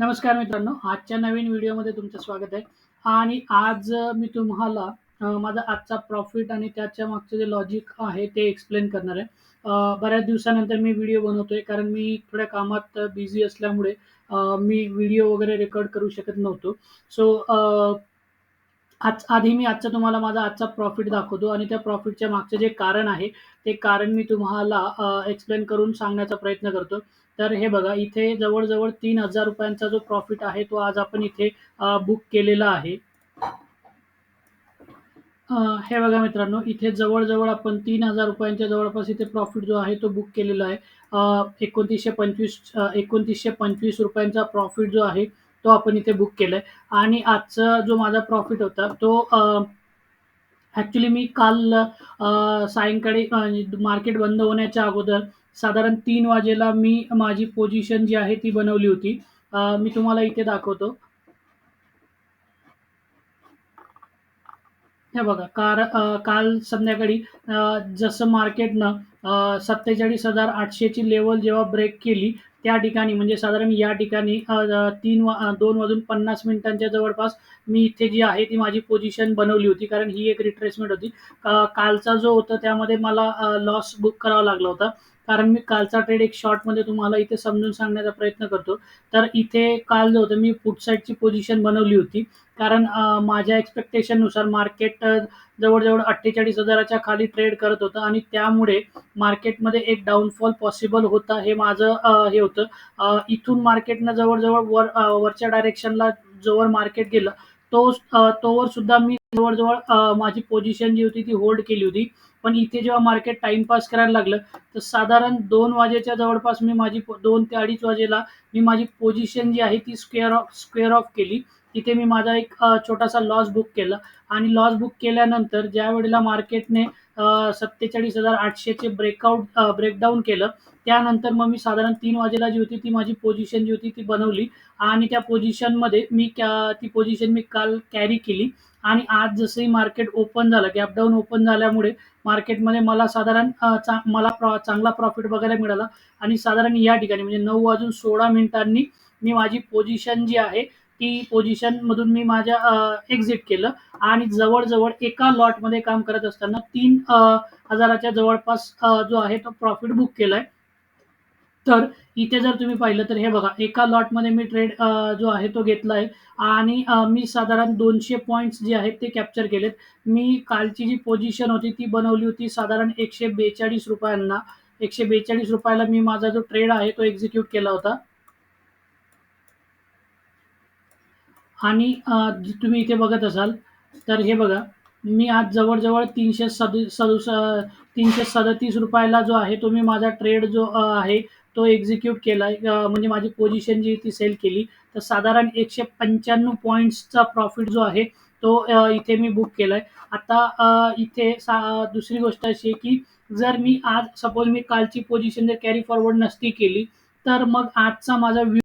नमस्कार मित्रांनो आजच्या नवीन व्हिडिओमध्ये तुमचं स्वागत आहे. आणि आज मी तुम्हाला माझा आजचा प्रॉफिट आणि त्याच्या मागचं जे लॉजिक आहे ते एक्सप्लेन करणार आहे. बऱ्याच दिवसानंतर मी व्हिडिओ बनवतोय कारण मी थोड्या कामात बिझी असल्यामुळे मी व्हिडिओ वगैरे रेकॉर्ड करू शकत नव्हतो. सो आज आधी मी आजचा तुम्हाला माझा आजचा प्रॉफिट दाखवतो आणि त्या प्रॉफिटच्या मागचं जे कारण आहे ते कारण मी तुम्हाला एक्सप्लेन करून सांगण्याचा प्रयत्न करतो. तर हे बघा इथे जवळजवळ तीन हजार रुपयांचा जो प्रॉफिट आहे तो आज आपण इथे बुक केलेला आहे. हे बघा मित्रांनो इथे जवळजवळ आपण तीन हजार रुपयांच्या जवळपास इथे प्रॉफिट जो आहे तो बुक केलेला आहे. एकोणतीसशे पंचवीस एकोणतीसशे पंचवीस रुपयांचा प्रॉफिट जो आहे तो आपण इथे बुक केलाय आणि आजचा जो माझा प्रॉफिट होता तो ॲक्च्युली मी काल सायंकाळी मार्केट बंद होण्याच्या अगोदर साधारण तीन वाजेला मी माझी पोझिशन जी आहे ती बनवली होती. मी तुम्हाला इथे दाखवतो. हे बघा कार काल संध्याकाळी जसं मार्केटनं सत्तेचाळीस हजार आठशेची लेवल जेव्हा ब्रेक केली, त्या ठिकाणी म्हणजे साधारण या ठिकाणी तीन वा दोन वाजून 50 मिनिटांच्या जवळपास मी इथे जी आहे ती माझी पोझिशन बनवली होती. कारण ही एक रिट्रेसमेंट होती. कालचा जो होता त्यामध्ये मला लॉस बुक करावा लागला होता. कारण मी कालचा ट्रेड एक शॉर्टमध्ये तुम्हाला इथे समजून सांगण्याचा प्रयत्न करतो. तर इथे काल जो होतं मी पुट साइडची पोझिशन बनवली होती. कारण माझ्या एक्सपेक्टेशननुसार मार्केट जवळजवळ अठ्ठेचाळीस हजाराच्या खाली ट्रेड करत होतं आणि त्यामुळे मार्केटमध्ये एक डाऊनफॉल पॉसिबल होता हे माझं हे होतं. इथून मार्केटनं जवळजवळ वर वरच्या डायरेक्शनला जोवर मार्केट गेलं, तो तोवर सुद्धा मी जवळजवळ माझी पोझिशन जी होती ती होल्ड केली होती. पण इथे जेव्हा मार्केट टाइमपास करायला लागलं, तर साधारण दोन वाजेच्या जवळपास मी माझी दोन ते अडीच वाजेला मी माझी पोझिशन जी आहे ती स्क्वेअर ऑफ स्क्वेअर ऑफ केली. तिथे मी माझा एक छोटासा लॉस बुक केला. आणि लॉस बुक केल्यानंतर ज्यावेळेला मार्केटने सत्तेचाळीस हजार आठशेचे ब्रेकआउट ब्रेकडाऊन केलं, त्यानंतर मग मी साधारण तीन वाजेला जी होती ती माझी पोझिशन जी होती ती बनवली. आणि त्या पोझिशनमध्ये मी त्या ती पोझिशन मी काल कॅरी केली. आणि आज जसंही मार्केट ओपन झालं, गॅपडाऊन ओपन झाल्यामुळे मार्केटमध्ये मला साधारण चा मला प्रॉ चांगला प्रॉफिट बघायला मिळाला. आणि साधारण या ठिकाणी म्हणजे नऊ वाजून 16 मिनिटांनी मी माझी पोझिशन जी आहे, ती पोझिशनमधून मी माझ्या एक्झिट केलं आणि जवळ-जवळ एका लॉटमध्ये काम करत असताना तीन हजाराच्या जवळपास जो आहे तो प्रॉफिट बुक केलाय. तर इथे जर तुम्ही पाहिलं तर हे बघा एका लॉटमध्ये मी ट्रेड जो आहे तो घेतलाय आणि मी साधारण दोनशे पॉईंट्स जे आहेत ते कॅप्चर केलेत. मी कालची जी पोझिशन होती ती बनवली होती साधारण एकशे बेचाळीस रुपयांना एकशे बेचाळीस रुपयाला मी माझा जो ट्रेड आहे तो एक्झिक्यूट केला होता. आणि तुम्ही इथे बघत असाल, तर हे बघा, मी आज जवळ-जवळ 300 सदु सदुस अ, ₹337 जो आहे तो मी माझा ट्रेड जो आहे तो एक्झिक्यूट केला म्हणजे माझी पोझिशन जी ती सेल केली. तर साधारण एकशे पंच्याण्णव पॉईंट्सचा प्रॉफिट जो आहे तो इथे मी बुक केलाय. आता इथे सा दुसरी गोष्ट अशी आहे, की जर मी आज सपोज मी कालची पोझिशन जर कॅरी फॉरवर्ड नसती केली, तर मग आजचा माझा व्यू